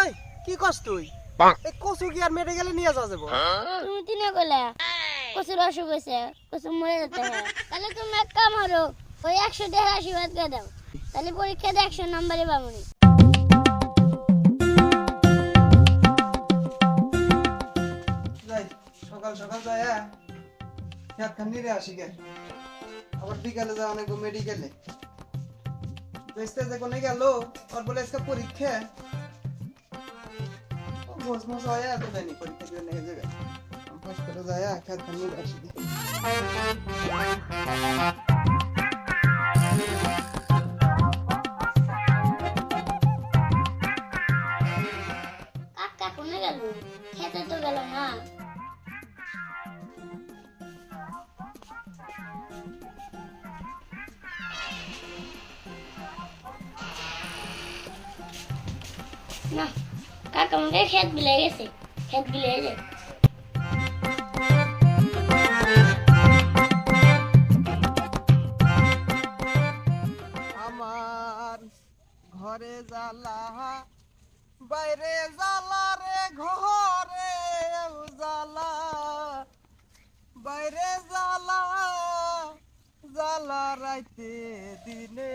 এই কি কস তুই? এই কচু কি আর মেডিকেলে নিয়ে যাওয়া যাব? তুমি তিনে কইলা কচুর অসুখ হয়েছে কচু মরে যেতে তাহলে তুমি এক কাম করো ওই একশো দেড় আশীর্বাদ করে দাও। তাহলে পরীক্ষাতে একশো নম্বরে পাবনি সকাল সকাল যাই খেত নিরে আসি গে। আবার বিকালে অনেক মেডিকেলে বেসতে যে কোনে গেল ওর বলে আজকে পরীক্ষা। মোজ মোজ হয় এত দেয়নি পরীক্ষা দিয়ে নিয়ে যাবে পাস করে যায় গেল খেতে তো গেল না না কাকা আমাকে খেত বিলে গেছে, খেত বিলে যায়। আমার ঘরে জ্বালা, বাইরে জ্বালা রে, ঘরে জ্বালা। বাইরে জ্বালা জ্বালা রাইতে দিনে।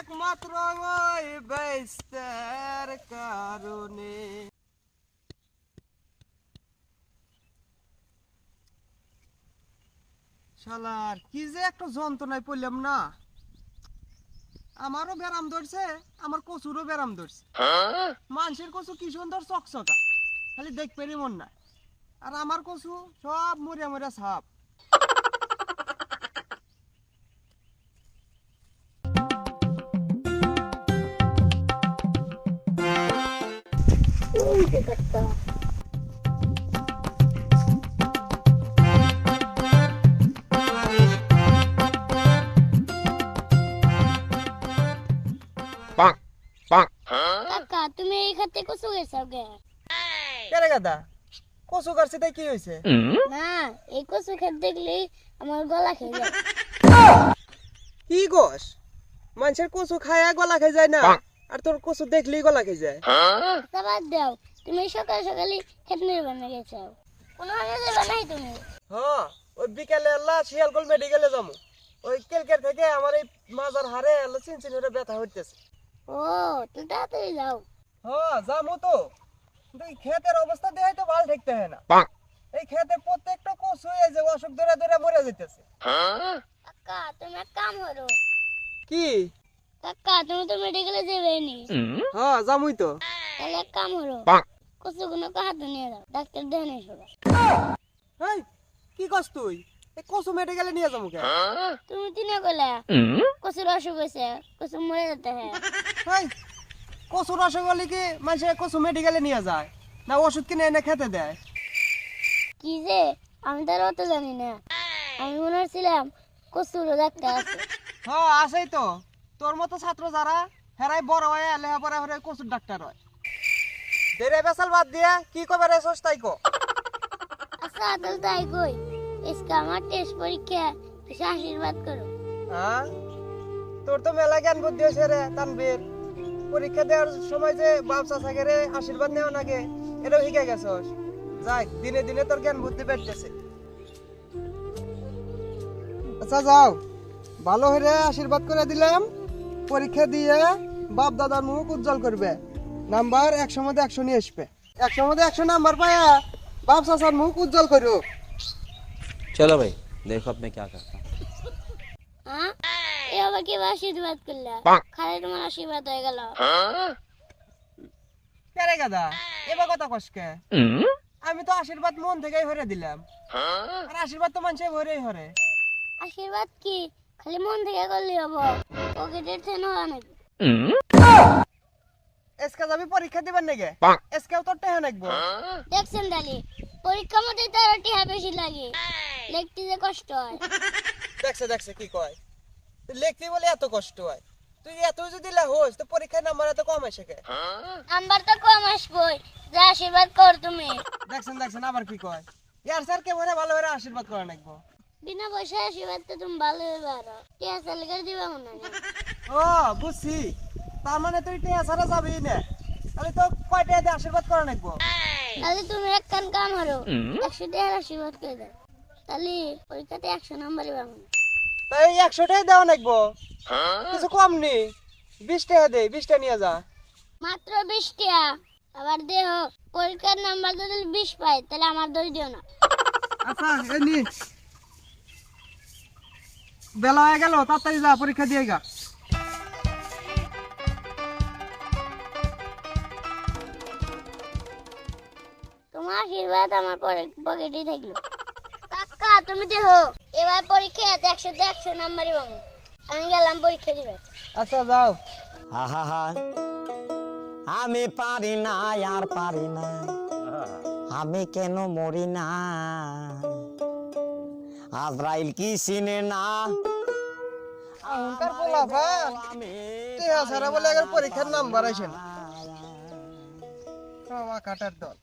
একমাত্র ওই বেস্তার কারণে। শালার, কি যে একটা যন্ত্রণায় পড়লাম না। আমারও ব্যারাম ধরছে, আমার কচুরও ব্যারাম ধরছে। মানুষের কচু কি সুন্দর চকচকা, খালি দেখবে মন না আর আমার কচু সব মরিয়া মরিয়া সাপ। কাকা তুমি এই খাতে কচু গেছো গে কেরে গাদা কচু কাটছে তাই কি হয়েছে না এই কচু খেত দেখলেই আমার গলা খেয়ে যায়। কি গোস মানুষের কচু খায় গলা খাই যায় না। আর তোর কচু দেখলেই গলা খাই যায়। দাও তুমি সকাল সকালে খেত নির্বাণে গেছো কোনো আগে যাবে নাই তুমি। হ্যাঁ ওই বিকেলে আল্লাহ শিয়ালকোল মেডিকেলে যাব। ওই কেলকের থেকে আমার এই মাজার হারে আল্লাহ চিনচিন ব্যথা হইতেছে। ও তুমি তাড়াতাড়ি যাও। হ্যাঁ যাব তো। এই ক্ষেতের অবস্থা দেখে তো ভালো দেখতে হয় না। এই ক্ষেতে প্রত্যেকটা কচু এই যে অসুখ ধরে ধরে মরে যেতেছে। কাকা তুমি এক কাম করো। কি? কাকা তুমি তো মেডিকেলে যাবে নি। হ্যাঁ যামুই তো। তাহলে এক কাম করো কচু কোনো হাতে নিয়ে যাও ডাক্তার দেখে এই কি কস তুই? এই কচু মেডিকেলে নিয়ে যাব কে? তুমি তিনে কইলা কচুর অসুখ হয়েছে কচু মরে যেতে হয়। এই কচু রসগোল্লা কি মানুষের কচু মেডিকেলে নিয়ে যায়? না ওষুধ কিনে এনে খেতে দেয়? কি যে আমি তো অত জানি না। আমি মনে হচ্ছিলাম কচুরও ডাক্তার আছে। হ্যাঁ আছেই তো। তোর মতো ছাত্র যারা হেরাই বড় হয়ে লেখাপড়া হয়ে কচুর ডাক্তার হয়। দেরে বেসাল বাদ দিয়ে কি কবে রে সস্তাই কো? আচ্ছা আদল তাই কই আজকে আমার টেস্ট পরীক্ষা কিছু আশীর্বাদ করো। হ্যাঁ? তোর তো মেলা জ্ঞান বুদ্ধি হয়েছে রে তানবীর পরীক্ষা দেওয়ার সময় যে বাপসা থাকে রে আশীর্বাদ নেওয়া নাকি এটাও শিখে গেছস। যাই দিনে দিনে তোর জ্ঞান বুদ্ধি বেড়তেছে। আচ্ছা যাও। ভালো হয়ে আশীর্বাদ করে দিলাম। পরীক্ষা দিয়ে বাপ দাদার মুখ উজ্জ্বল করবে। নাম্বার একশো মধ্যে একশো নিয়ে আসবে একশো মধ্যে একশো নাম্বার পায়া বাপ চাচার মুখ উজ্জ্বল করো चलो भाई देखो अब मैं क्या करता हूँ হ্যাঁ এ আবার কি আশীর্বাদ করলা খালি তোমার আশীর্বাদ হয়ে গেল কেরে গাদা এবার কথা কসকে আমি তো আশীর্বাদ মন থেকেই হরে দিলাম আর আশীর্বাদ তো মানুষে হরেই হরে আশীর্বাদ কি খালি মন থেকে করলে হবো পকেটের থেন হওয়া নাকি এসকে যাবি পরীক্ষা দিবার নাকি? এসকেও তোর টেহা নাকবো। দেখছেন ডালি পরীক্ষা মধ্যে তার টিহা বেশি লাগে। লিখতে যে কষ্ট হয়। দেখছে দেখছে কি কয়। লিখতে বলে এত কষ্ট হয়। তুই এত যদি লাহোস তো পরীক্ষার নাম্বার এত কম আসে কে? নাম্বার তো কম আসবই। যা আশীর্বাদ কর তুমি। দেখছেন দেখছেন আবার কি কয়। ইয়ার স্যার কে মনে ভালো করে আশীর্বাদ করে নাকবো? বিনা পয়সা আশীর্বাদ তো তুমি ভালো হয়ে পারো টিহা সালিকার দিবা মনে ও বুঝছি। তার মানে তুই টিয়া ছাড়া যাবি না। তাহলে তো কয় দিয়ে আশীর্বাদ করা নাকবো তাহলে তুমি এক কান কাম হারো একশো টাকার আশীর্বাদ করে দাও। তাহলে পরীক্ষাতে একশো নাম্বারই পাবো। তাই একশো টাকা দেওয়া নাকবো কিছু কম নি। বিশ টাকা দে বিশ টাকা নিয়ে যা। মাত্র বিশ টাকা আবার দেহ পরীক্ষার নাম্বার যদি বিশ পাই তাহলে আমার দোষ দিও না। আচ্ছা এই নি। বেলা হয়ে গেল তাড়াতাড়ি যা পরীক্ষা দিয়ে গা। তোমার আশীর্বাদ আমার পকেটেই থাকল। কাকা তুমি দেখো এবার একশোতে একশো নাম্বারই পাবো। আমি গেলাম পরীক্ষা দিবে আচ্ছা যাও। আমি পারি না আর পারি না। আমি কেন মরি না? আজরাইল কি চিনে না? বলে একবার পরীক্ষার নাম্বার আসে না। কাটার দল।